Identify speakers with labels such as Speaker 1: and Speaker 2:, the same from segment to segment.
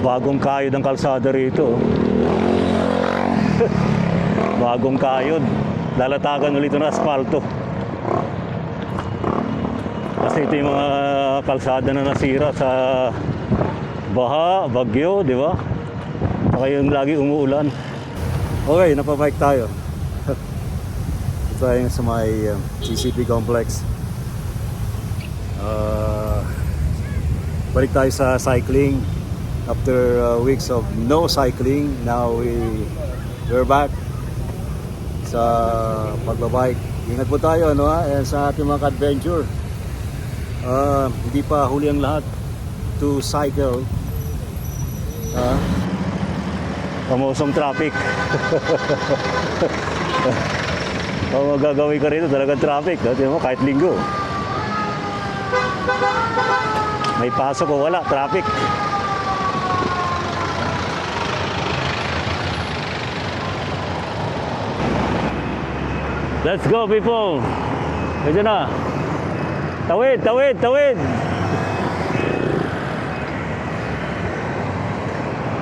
Speaker 1: Bagong kayod ang kalsada rito. Bagong kayod. Lalatagan ulit ng asfalto. Kasi ito yung mga kalsada na nasira sa baha, bagyo, di ba? Saka yung lagi umuulan.
Speaker 2: Okay, napabike tayo. Ay sa may um, CCP complex. Uh, balik tayo sa cycling. After uh, weeks of no cycling, now we we're back sa pagbabike. Ingat po tayo ano ha, eh, sa ating mga adventure. Uh, hindi pa huli ang lahat to cycle. Ah,
Speaker 1: Pamusong traffic. Kung magagawin ka rito, talagang traffic. Dati mo, kahit linggo. May pasok o wala, traffic. Let's go, people! Medyo na. Tawid, tawid, tawid!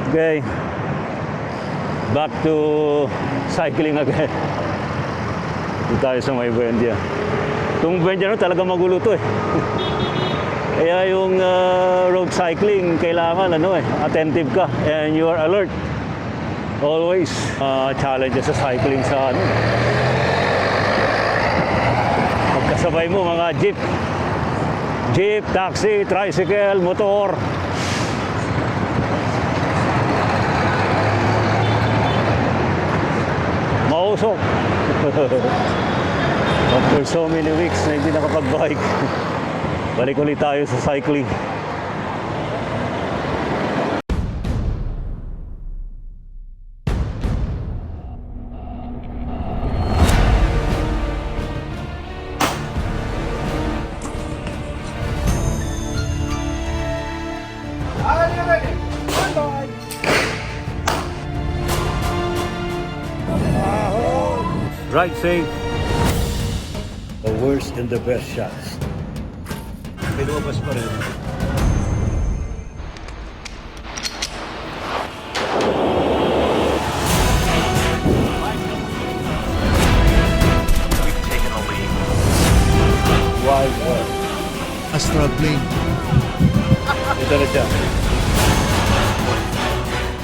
Speaker 1: Okay. Back to cycling again. Dito tayo sa may Buendia. Itong Buendia no, talaga magulo to eh. Kaya yung uh, road cycling, kailangan ano eh, attentive ka and you are alert. Always uh, challenges sa cycling sa ano. Pagkasabay mo mga jeep. Jeep, taxi, tricycle, motor. Mausok. After so many weeks na hindi nakapag-bike, balik ulit tayo sa cycling. Ride safe. The worst and the best shots. May lumabas pa rin.
Speaker 3: We've taken a lead.
Speaker 1: Wild West.
Speaker 2: Astral plane.
Speaker 1: Ito na siya.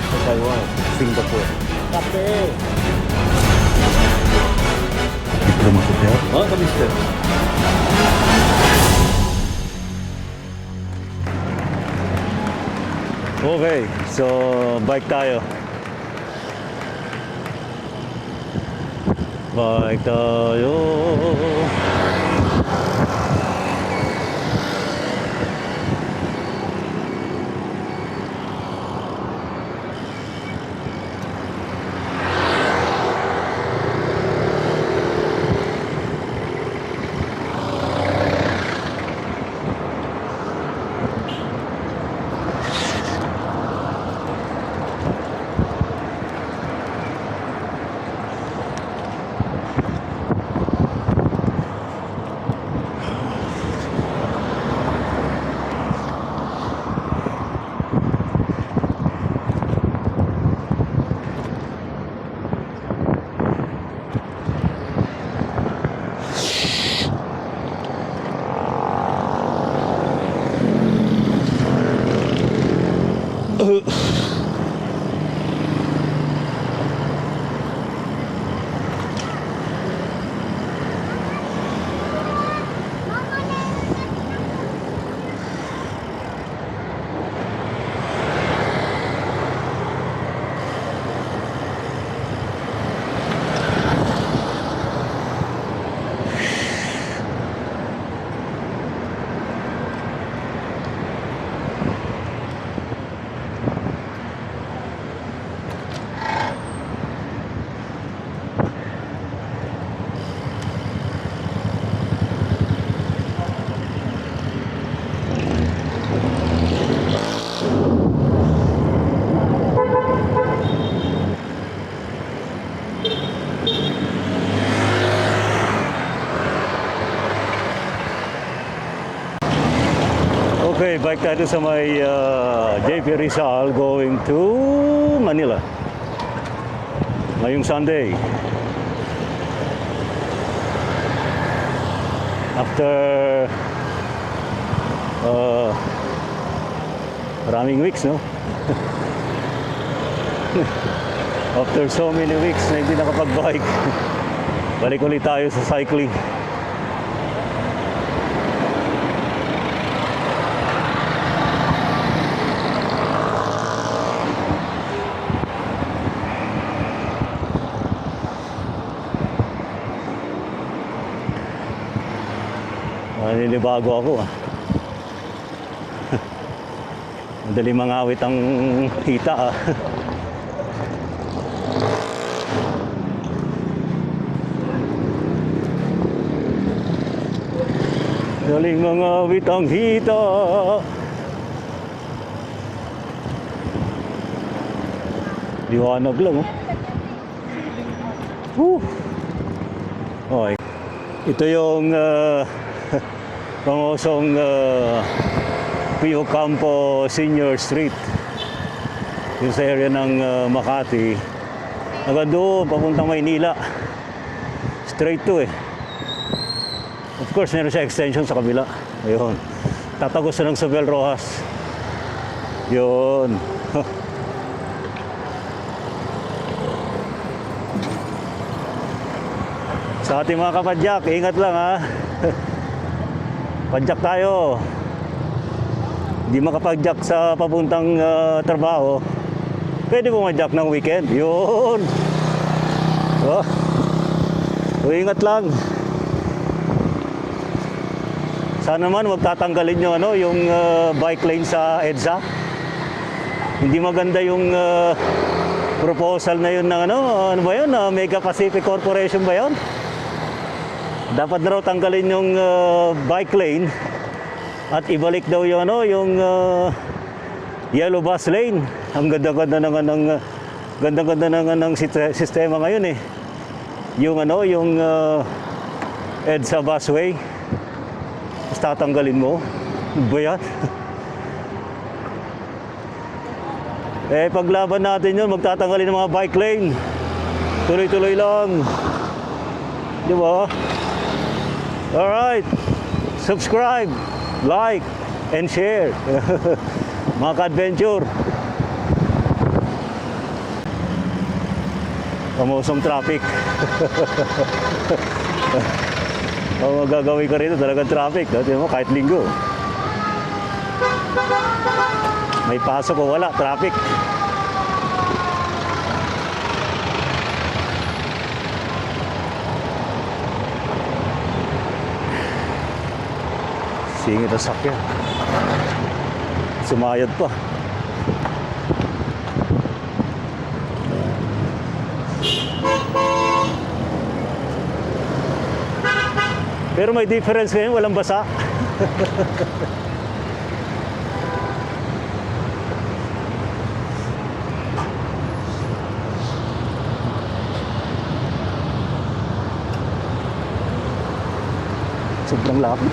Speaker 1: Sa Taiwan, Singapore. Kape! Ito mo sa Mga kamister. Okay, so bike tayo. Bike tayo. Okay, bike tayo sa may uh, JP Rizal going to Manila. Ngayong Sunday. After uh, maraming weeks, no? After so many weeks na hindi nakapag-bike, balik ulit tayo sa cycling. Naninibago ako ah. Madali mangawit ang hita ah. Daling mangawit ang hita. Liwanag lang oh. Whew. Okay. Ito yung uh, pangosong uh, Pio Campo Senior Street. Yung sa area ng uh, Makati. Hanggang doon, papuntang Maynila. Straight to eh. Of course, meron siya extension sa kabila. Ayun. Tatagos na ng Sobel Rojas. Yun. Sa ating mga kapadyak, ingat lang ha. Padyak tayo. Di makapadyak sa papuntang ah, trabaho. Pwede pumadyak ng weekend. Yun. Oh. So, ingat lang. Sana naman wag tatanggalin nyo ano, yung ah, bike lane sa EDSA. Hindi maganda yung ah, proposal na yun ng ano, ano ba yun? Ah, Mega Pacific Corporation ba yun? Dapat raw tanggalin yung ah, bike lane at ibalik daw yung ano, yung ah, yellow bus lane. Ang ganda-ganda na ng ganda-ganda na ng sistema ngayon eh. Yung ano, yung ah, EDSA busway. Tapos tatanggalin mo. Ano Ba eh, paglaban natin yun, magtatanggalin ng mga bike lane. Tuloy-tuloy lang. Di ba? Alright. Subscribe, like, and share. mga ka-adventure. Pamosong traffic. Ang magagawin ko rito talagang traffic. Tingnan mo, kahit linggo. May pasok o wala, traffic. Singit ang sakyan. Sumayad pa. Pero may difference ngayon, walang basa. Sobrang lapit.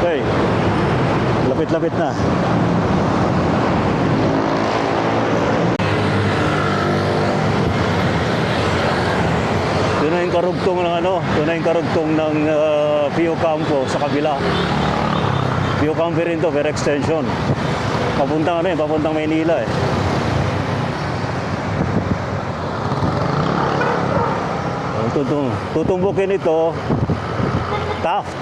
Speaker 1: Okay. Lapit-lapit na. Yun na yung karugtong ng ano, yung karugtong ng uh, Pio Campo sa kabila. Pio Campo rin to, pero extension. Papuntang ano eh, papuntang Maynila eh. Tutung- tutumbukin ito, Taft.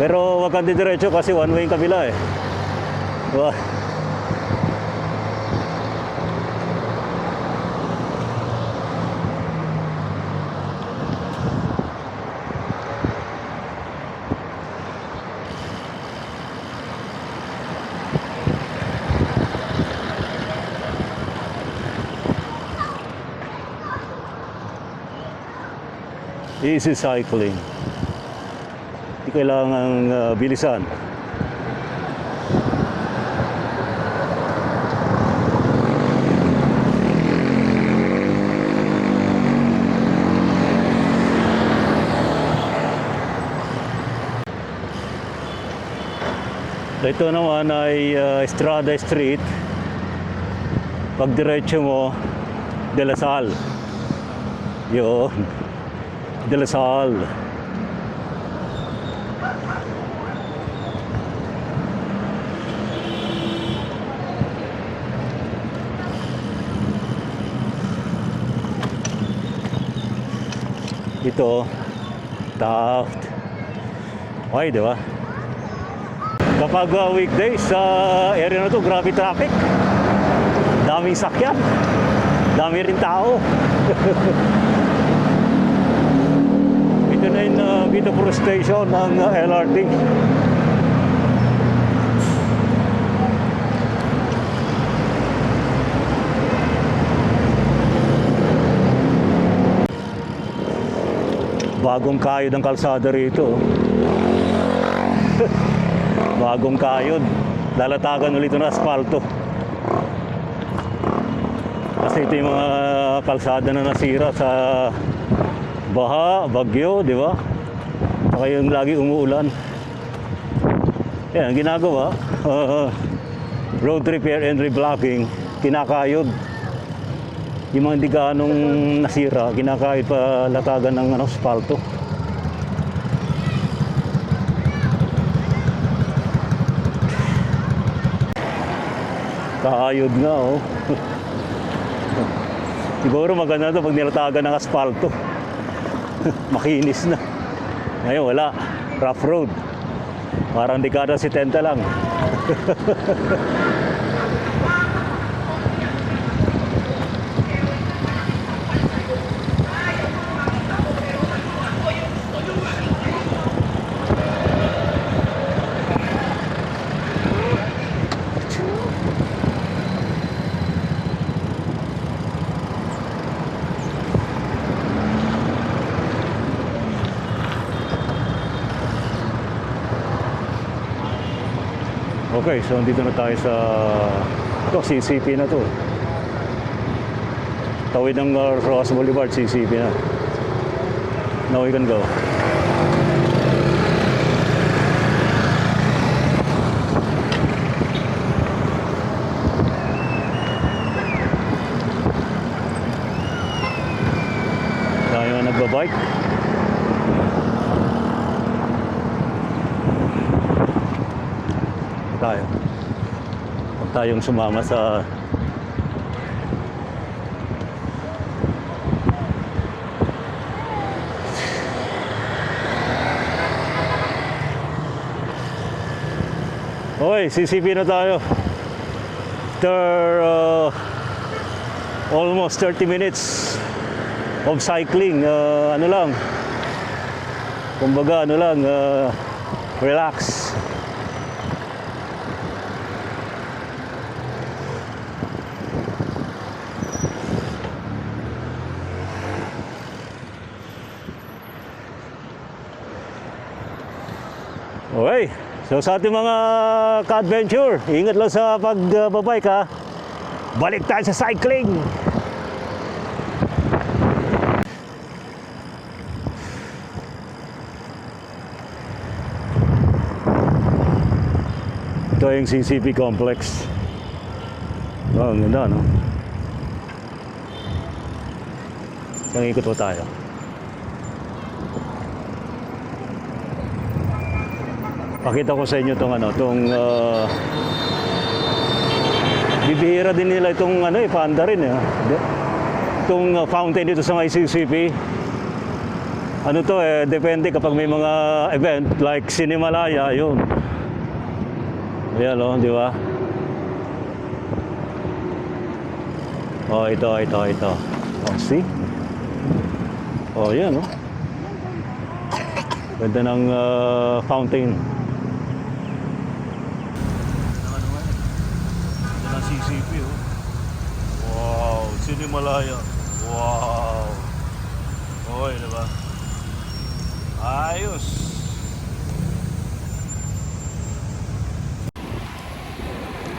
Speaker 1: Pero wag kang didiretso kasi one way yung kabila eh. Wah. Easy cycling. Di kailangan ah, bilisan. Ito naman ay ah, Estrada Street. Pag diretso mo, De La Salle. Yun. De La Salle. Ito, Taft. Okay, di ba? Kapag uh, weekdays sa area na to, grabe traffic. Daming sakyan. Dami rin tao. Ito na yung uh, Vitapuro Station ng uh, LRT. Bagong kayod ang kalsada rito. Bagong kayod. Lalatagan ulit ng asfalto. Kasi ito yung mga kalsada na nasira sa baha, bagyo, di ba? Saka yung lagi umuulan. Yan, ang ginagawa, uh, road repair and reblocking, kinakayod. Yung mga hindi ganong nasira, kinakayod pa latagan ng ano, asfalto. Kaayod nga, oh. Siguro maganda to pag nilatagan ng asfalto. Makinis na. Ngayon, wala. Rough road. Parang dekada 70 lang. Okay, so dito na tayo sa ito, CCP na to. Tawid ng uh, Rojas Boulevard, CCP na. Now we can go. Tayo na nagbabike. Tayo. Huwag tayong sumama sa Okay, CCP na tayo. After uh, almost 30 minutes of cycling, uh, ano lang, kumbaga ano lang, uh, relax. Okay. So sa ating mga ka-adventure, ingat lang sa pagbabike ha. Balik tayo sa cycling. Ito yung CCP complex. Oh, ang ganda, no? Isang ikot po tayo. Pakita ko sa inyo tong ano, tong uh, bibihira din nila itong ano eh, panda rin eh. Itong uh, fountain dito sa may CCP. Ano to eh, depende kapag may mga event like Cinemalaya, yun. Ayan o, di ba? Oh, ito, ito, ito. Oh, see? Oh, yan oh. Ganda ng uh, fountain. ayun. Wow. Hoy, diba? Ayos.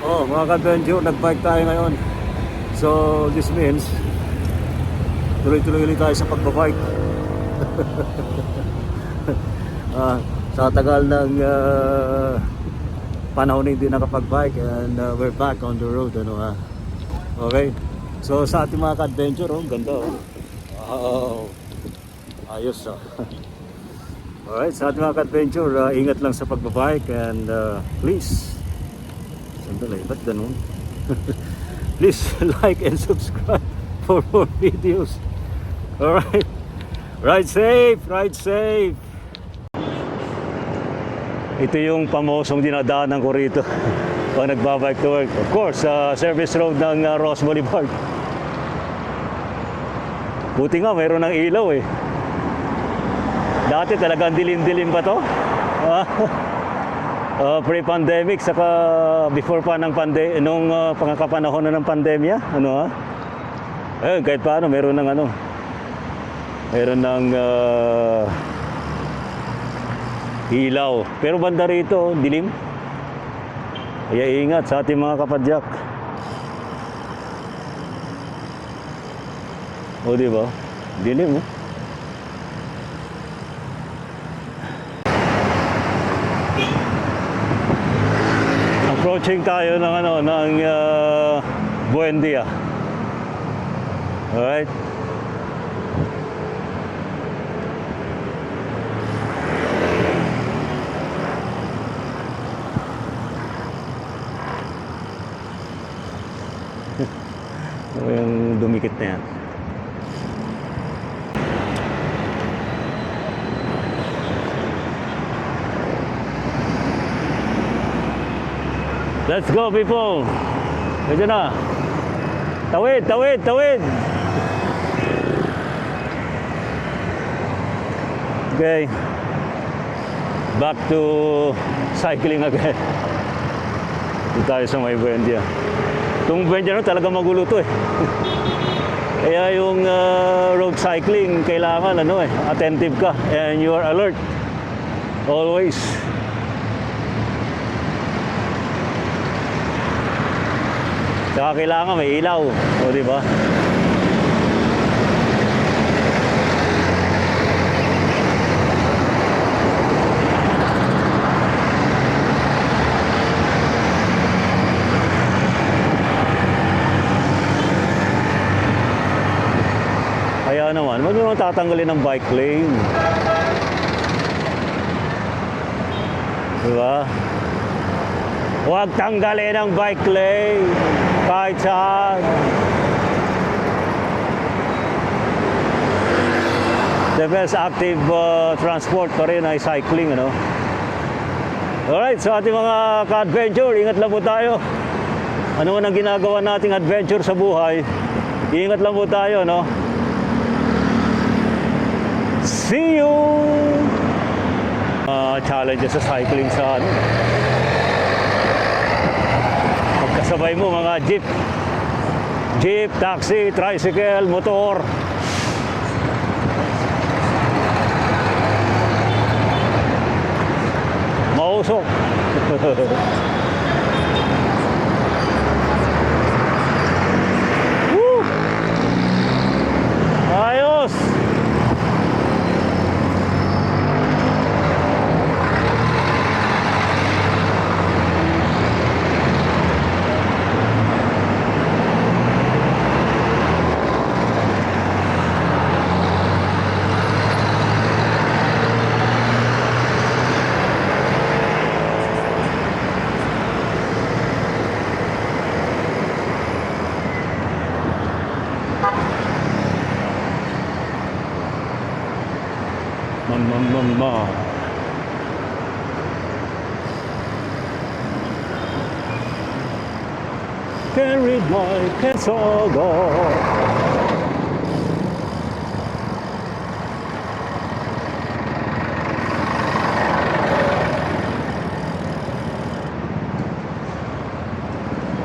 Speaker 2: Oh, mga ka-Benjo, nag-bike tayo ngayon. So, this means, tuloy-tuloy ulit tayo sa pagbabike. ah, sa tagal ng uh, panahon hindi nakapag-bike and uh, we're back on the road. Ano, ha? Okay. So, sa ating mga ka-adventure, oh, ganda. Oh. Wow. Ayos, oh. Alright, sa ating mga ka-adventure, ah, ingat lang sa pagbabike and ah, please, sandali, ba't ganun? please like and subscribe for more videos. Alright, ride safe, ride safe. Ito yung pamosong dinadaanan ko rito pag nagbabike to work. Of course, sa service road ng ah, Ross Boulevard. Buti nga, mayroon ng ilaw eh. Dati talagang dilim-dilim pa to. Ah, pre-pandemic saka before pa ng pande nung uh, pangkapanahon na ng pandemya, ano ha? Eh, kahit paano meron ng ano. Meron ng ah, ilaw. Pero banda rito, dilim. Kaya ingat sa ating mga kapadyak. O, di ba? Dilim, oh. Approaching tayo ng ano ng uh, Buendia. Alright. Ano yung dumikit na yan? Let's go people! Medyo na. Tawid, tawid, tawid! Okay. Back to cycling again. Dito tayo sa may Buendia. Itong Buendia no, talaga magulo to eh. Kaya yung uh, road cycling, kailangan ano eh, attentive ka and you are alert. Always. Saka kailangan may ilaw. O, di ba? Kaya naman, tatanggalin ng bike lane. Di ba? Huwag tanggalin ang bike lane kahit saan. The best active uh, transport pa rin ay cycling, ano? Alright, sa ating mga ka-adventure, ingat lang po tayo. Ano man ang ginagawa nating adventure sa buhay, ingat lang po tayo, no? See you! Uh, challenges sa cycling sa ano, Pagkasabay mo mga jeep. Jeep, taxi, tricycle, motor. Mama, mama. Carried like a saga.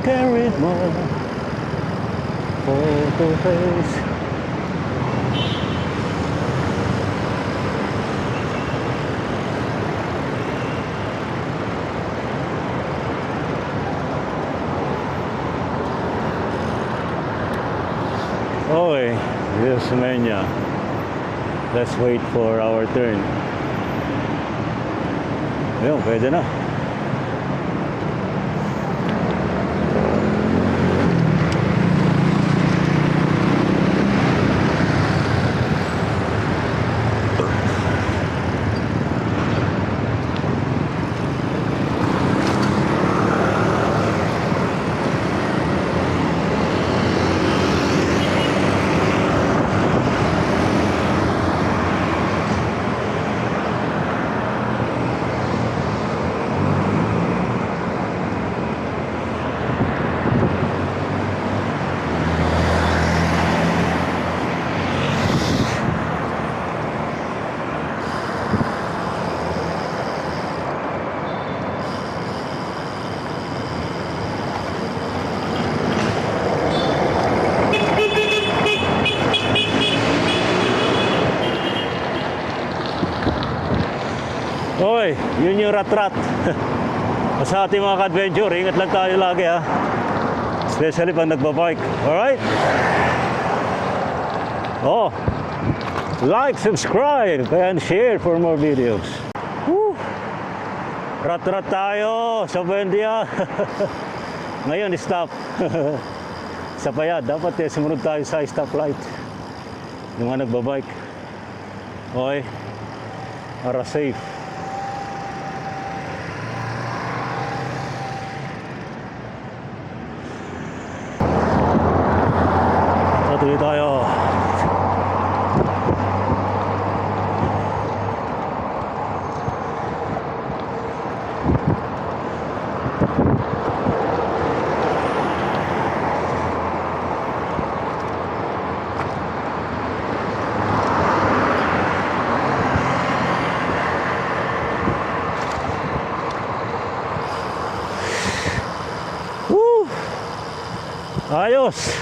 Speaker 2: Carried my photo face.
Speaker 1: Okay, this is Menya. Let's wait for our turn. Ayun, pwede na. Okay, yun yung rat-rat. Sa ating mga adventure ingat lang tayo lagi ha. Especially pag nagbabike. Alright? Oh, like, subscribe, and share for more videos. Woo! Rat-rat tayo sa Buendia. Ngayon, stop. sa payat, dapat eh, sumunod tayo sa stoplight. Yung mga nagbabike. Okay? Para safe. Patuloy tayo. Woo! Ayos!